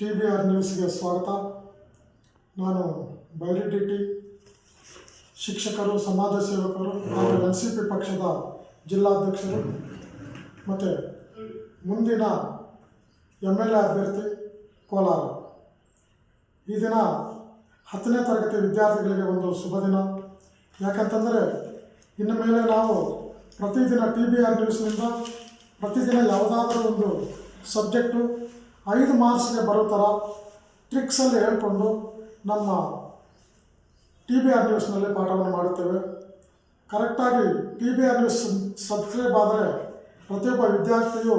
T B R ನ್ಯೂಸ್ಗೆ ಸ್ವಾಗತ. ನಾನು ಬೈರಿಟಿಟಿ ಶಿಕ್ಷಕರು, ಸಮಾಜ ಸೇವಕರು ಹಾಗೂ ಎನ್ ಸಿ ಪಿ ಪಕ್ಷದ ಜಿಲ್ಲಾಧ್ಯಕ್ಷರು ಮತ್ತು ಮುಂದಿನ ಎಂ ಎಲ್ ಎ ಅಭ್ಯರ್ಥಿ ಕೋಲಾರ. ಈ ದಿನ ಹತ್ತನೇ ತರಗತಿ ವಿದ್ಯಾರ್ಥಿಗಳಿಗೆ ಒಂದು ಶುಭ ದಿನ. ಯಾಕಂತಂದರೆ ಇನ್ನು ಮೇಲೆ ನಾವು ಪ್ರತಿದಿನ ಟಿ ಬಿ ಆರ್ ನ್ಯೂಸ್ನಿಂದ ಪ್ರತಿದಿನ ಯಾವುದಾದ್ರೂ ಒಂದು ಸಬ್ಜೆಕ್ಟು ಐದು ಮಾರ್ಕ್ಸ್ಗೆ ಬರೋ ಥರ ಟ್ರಿಕ್ಸಲ್ಲಿ ಹೇಳ್ಕೊಂಡು ನಮ್ಮ ಟಿ ಬಿ ಆರ್ ನ್ಯೂಸ್ನಲ್ಲಿ ಪಾಠವನ್ನು ಮಾಡುತ್ತೇವೆ. ಕರೆಕ್ಟಾಗಿ T B R news subscribe ಆದರೆ ಪ್ರತಿಯೊಬ್ಬ ವಿದ್ಯಾರ್ಥಿಯು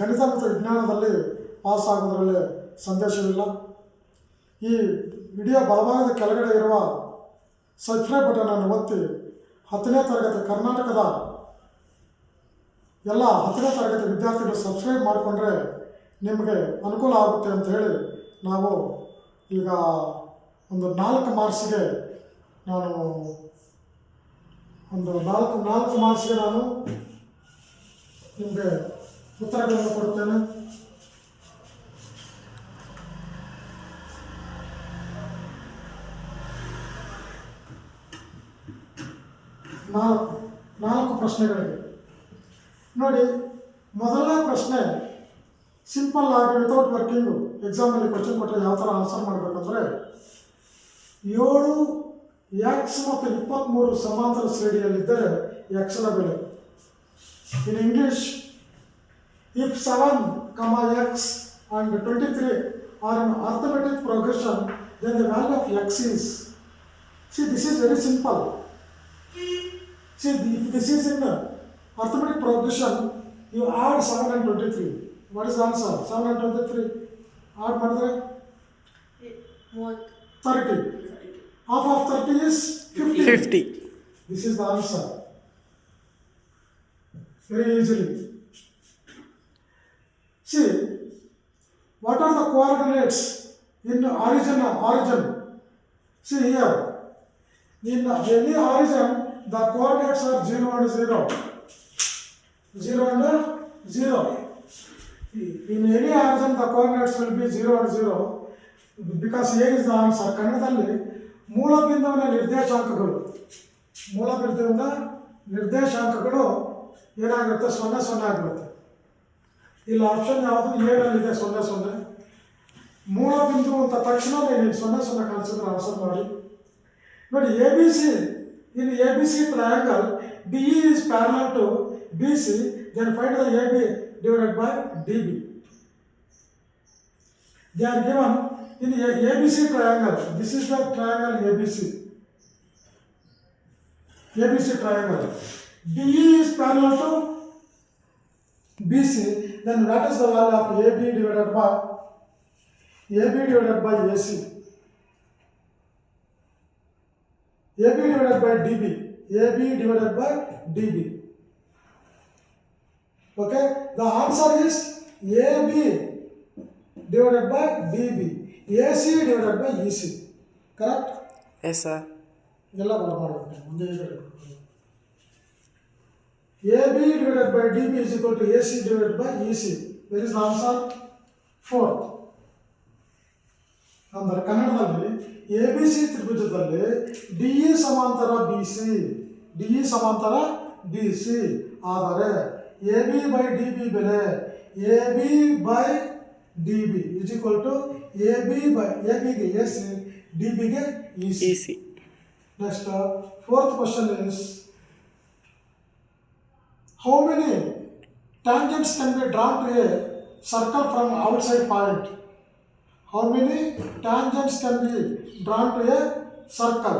ಗಣಿತ ಮತ್ತು ವಿಜ್ಞಾನದಲ್ಲಿ ಪಾಸ್ ಆಗೋದರಲ್ಲಿ ಸಂದೇಶವಿಲ್ಲ. ಈ ವಿಡಿಯೋ ಬಲಭಾಗದ ಕೆಳಗಡೆ ಇರುವ ಸಬ್ಸ್ಕ್ರೈಬ್ ಬಟನನ್ನು ಒತ್ತಿ ಹತ್ತನೇ ತರಗತಿ ಕರ್ನಾಟಕದ ಎಲ್ಲ ಹತ್ತನೇ ತರಗತಿ ವಿದ್ಯಾರ್ಥಿಗಳು ಸಬ್ಸ್ಕ್ರೈಬ್ ಮಾಡಿಕೊಂಡ್ರೆ ನಿಮಗೆ ಅನುಕೂಲ ಆಗುತ್ತೆ ಅಂತ ಹೇಳಿ ನಾವು ಈಗ ಒಂದು ನಾಲ್ಕು ಮಾರ್ಕ್ಸ್ಗೆ ನಾನು ಒಂದು ನಾಲ್ಕು ನಾಲ್ಕು ಮಾರ್ಕ್ಸ್ಗೆ ನಾನು ನಿಮಗೆ ಉತ್ತರಗಳನ್ನು ಕೊಡ್ತೇನೆ. ನಾಲ್ಕು ನಾಲ್ಕು ಪ್ರಶ್ನೆಗಳಿವೆ ನೋಡಿ, ಮೊದಲನೇ ಪ್ರಶ್ನೆ ಸಿಂಪಲ್ ಆಗಿ ವಿತೌಟ್ ವರ್ಕಿಂಗು ಎಕ್ಸಾಮಲ್ಲಿ ಕ್ವಶನ್ ಕೊಟ್ಟರೆ ಯಾವ ಥರ ಆನ್ಸರ್ ಮಾಡಬೇಕಂದ್ರೆ, ಏಳು ಎಕ್ಸ್ ಮತ್ತು ಇಪ್ಪತ್ತ್ಮೂರು ಸಮಾಂತರ ಶ್ರೇಣಿಯಲ್ಲಿದ್ದರೆ ಎಕ್ಸ್ನ ಬೆಲೆ. In English if seven comma x and twenty three are in arithmetic progression then the value of x is c this is very simple c if this is in arithmetic progression, you add 7 and 23. What is the answer? 7 and 23. Add ಮಾಡಿದ್ರೆ ಮೂವತ್ತು 30. Half of 30 is 50. Fifty This is the answer. Very easily. See, what are the coordinates in origin? Origin. See here. In any origin, the coordinates are 0 and 0. 0 and 0. ಈ any option the coordinates will be 0 and 0 because a is the answer. ಕನ್ನಡದಲ್ಲಿ ಮೂಲ ಬಿಂದುವಿನ ನಿರ್ದೇಶಾಂಕಗಳು ಮೂಲ ನಿರ್ದೇಶಾಂಕಗಳು ಏನಾಗಿರುತ್ತೆ ಸೊನ್ನೆ ಸೊನ್ನೆ ಆಗಿರುತ್ತೆ. ಇಲ್ಲಿ ಆಪ್ಷನ್ ಯಾವುದು? ಏನಲ್ಲಿದೆ ಸೊನ್ನೆ ಸೊನ್ನೆ. ಮೂಲ ಬಿಂದು ಅಂತ ತಕ್ಷಣ ನೀವು ಸೊನ್ನೆ ಸೊನ್ನೆ ಕಾಣಿಸಿದ್ರೆ ಆನ್ಸರ್ ಮಾಡಿ. ನೋಡಿ A B C in A B C triangle D is parallel to BC, then find the AB divided by DB. They are given in a ABC triangle. This is the triangle ABC. ABC triangle. DE is parallel to BC. Then what is the value of AB divided by AB divided by AC? AB divided by DB. AB divided by DB. Okay, the answer is AB divided by DB. AC divided by EC. Correct? Yes sir ಎಲ್ಲ ಬರ ಮಾಡಬೇಕು ಒಂದೇ A B divided by D B is equal to A C divided by E C where is answer fourth ಅಂದರೆ ಕನ್ನಡದಲ್ಲಿ A B C ತ್ರಿಭುಜದಲ್ಲಿ D E ಸಮಾಂತರ B C D E ಸಮಾಂತರ B C ಆದರೆ A B by D B ಬೆಲೆ A B by D B is equal to A B by A ಬಿಗೆ A C D ಬಿಗೆ E C easy Next, uh, fourth question is How many tangents can be drawn to a circle from outside point? How many tangents can be drawn to a circle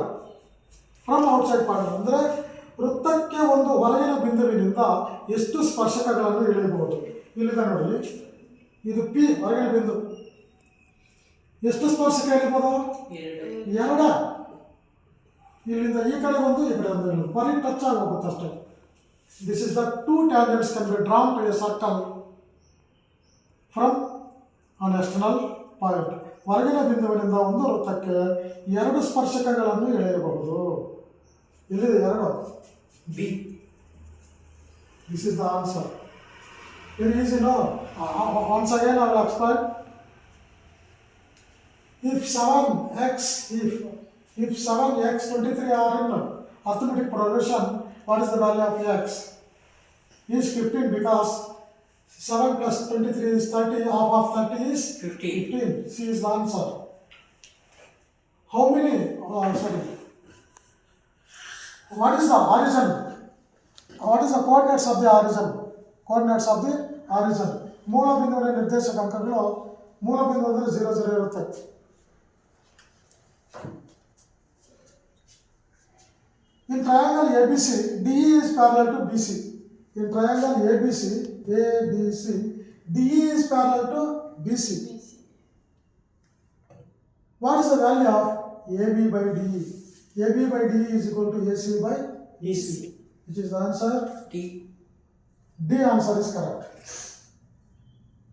from outside point? ಅಂದರೆ ವೃತ್ತಕ್ಕೆ ಒಂದು ಹೊರಗಿನ ಬಿಂದುವಿನಿಂದ ಎಷ್ಟು ಸ್ಪರ್ಶಕಗಳನ್ನು ಎಳೆಯಬಹುದು? ಇಲ್ಲಿದೆ ನೋಡಿ. ಇದು ಪಿ, ಹೊರಗಿನ ಬಿಂದು. ಎಷ್ಟು ಸ್ಪರ್ಶಕ ಎಳಿಬೋದು ಎರಡ. ಇಲ್ಲಿಂದ ಈ ಕಡೆ ಒಂದು, ಈ ಕಡೆ ಒಂದು ಬರೀ ಟಚ್ ಆಗೋಗುತ್ತೆ ಅಷ್ಟೇ. This is the two tangents can be drawn to a circle from an external point ಹೊರಗಿನ ಬಿಂದುವಿನಿಂದ ಒಂದು ವೃತ್ತಕ್ಕೆ ಎರಡು ಸ್ಪರ್ಶಕಗಳನ್ನು ಎಳೆಯಬಹುದು. Is it correct? B. This is the answer. It is you know uh, once again I will explain. If seven x if if seven x twenty three are in arithmetic progression, what is the value of x? Is fifteen because 7 plus 23 is 30, half of 30 is 15. 15. C is the answer. How many, oh, sorry, What is the origin? What is the coordinates of the origin? Coordinates of the origin. ಮೂಲ ಬಿಂದುವಿನ ನಿರ್ದೇಶಕಾಂಕಗಳು ಮೂಲ ಬಿಂದು ಅಂದರೆ zero zero ಇರುತ್ತೆ In triangle ABC, DE is parallel to BC. In triangle ABC, ABC, DE is parallel to BC. BC. What is the value of AB by DE? AB by DE is equal to AC by BC. Which is the answer? D. D answer is correct.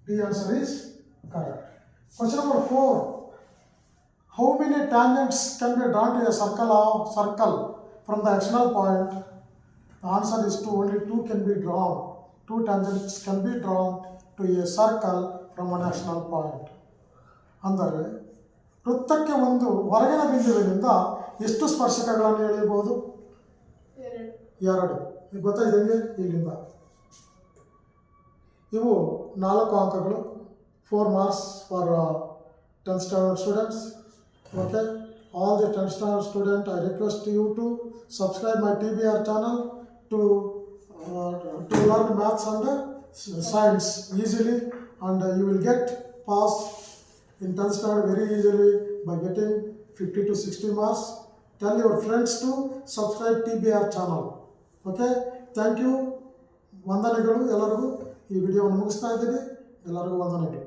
D answer is correct. Question number four. How many tangents can be drawn to a circle of circle from the external point? The answer is two. Only two can be drawn. Two tangents can be drawn to a circle from an external point. ಅಂದರೆ ವೃತ್ತಕ್ಕೆ ಒಂದು ಹೊರಗಿನ ಬಿಂದುವಿನಿಂದ ಎಷ್ಟು ಸ್ಪರ್ಶಕಗಳನ್ನು ಎಳೆಯಬಹುದು ಎರಡು ಎರಡು ಈಗ ಗೊತ್ತಾಯ್ತು ಹೆಂಗೆ ಇಲ್ಲಿಂದ ಇವು ನಾಲ್ಕು ಅಂಕಗಳು four marks for tenth standard students okay all the tenth standard student I request you to subscribe my T B R channel to to learn maths and science easily and you will get pass in 10th standard very easily by getting 50 to 60 marks. Tell your friends to subscribe TBR channel. Okay thank you ವಂದನೆಗಳು ಎಲ್ಲರಿಗೂ ಈ ವಿಡಿಯೋವನ್ನು ಮುಗಿಸ್ತಾ ಇದ್ದೀನಿ ಎಲ್ಲರಿಗೂ ವಂದನೆಗಳು